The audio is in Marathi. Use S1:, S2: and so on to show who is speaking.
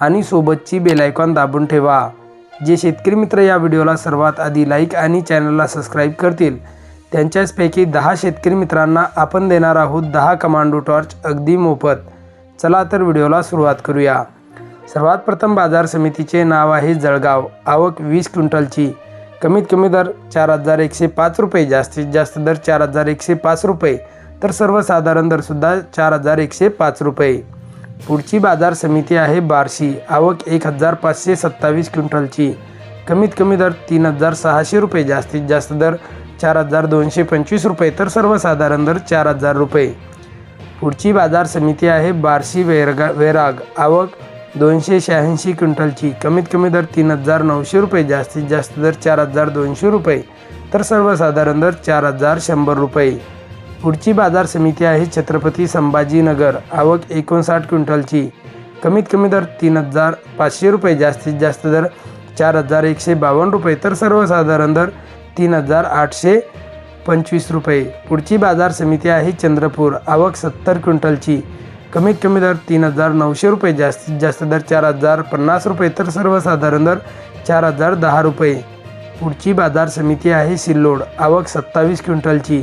S1: आणि सोबतची बेलायकॉन दाबून ठेवा. जे शेतकरी मित्र या व्हिडिओला सर्वात आधी लाईक आणि चॅनलला सबस्क्राईब करतील त्यांच्याचपैकी दहा शेतकरी मित्रांना आपण देणार आहोत दहा कमांडो टॉर्च अगदी मोफत. चला तर व्हिडिओला सुरुवात करूया. सर्वात प्रथम बाजार समितीचे नाव आहे जळगाव. आवक वीस क्विंटलची. कमीत कमी दर चार हजार एकशे पाच रुपये जास्तीत जास्त दर चार हजार एकशे पाच रुपये तर सर्वसाधारण दरसुद्धा चार हजार एकशे पाच रुपये. पुढची बाजार समिती आहे बार्शी. आवक एक हजार पाचशे सत्तावीस क्विंटलची. कमीत कमी दर तीन हजार सहाशे रुपये. जास्तीत जास्त दर चार हजार दोनशे पंचवीस रुपये. तर सर्वसाधारण दर चार हजार रुपये. पुढची बाजार समिती आहे बार्शी वेरगा वेराग. आवक दोनशे शहाऐंशी क्विंटलची. कमीत कमी दर तीन हजार नऊशे रुपये. जास्तीत जास्त दर चार हजार दोनशे रुपये. तर सर्वसाधारण दर चार हजार शंभर रुपये. पुढची बाजार समिती आहे छत्रपती संभाजीनगर. आवक एकोणसाठ क्विंटलची. कमीत कमी दर तीन हजार पाचशे रुपये जास्तीत जास्त दर चार हजार एकशे बावन्न रुपये तर सर्वसाधारण दर तीन हजार आठशे पंचवीस रुपये. पुढची बाजार समिती आहे चंद्रपूर. आवक सत्तर क्विंटलची. कमीत कमी दर तीन हजार नऊशे रुपये जास्तीत जास्त दर चार हजार पन्नास रुपये तर सर्वसाधारण दर चार हजार दहा रुपये. पुढची बाजार समिती आहे सिल्लोड. आवक सत्तावीस क्विंटलची.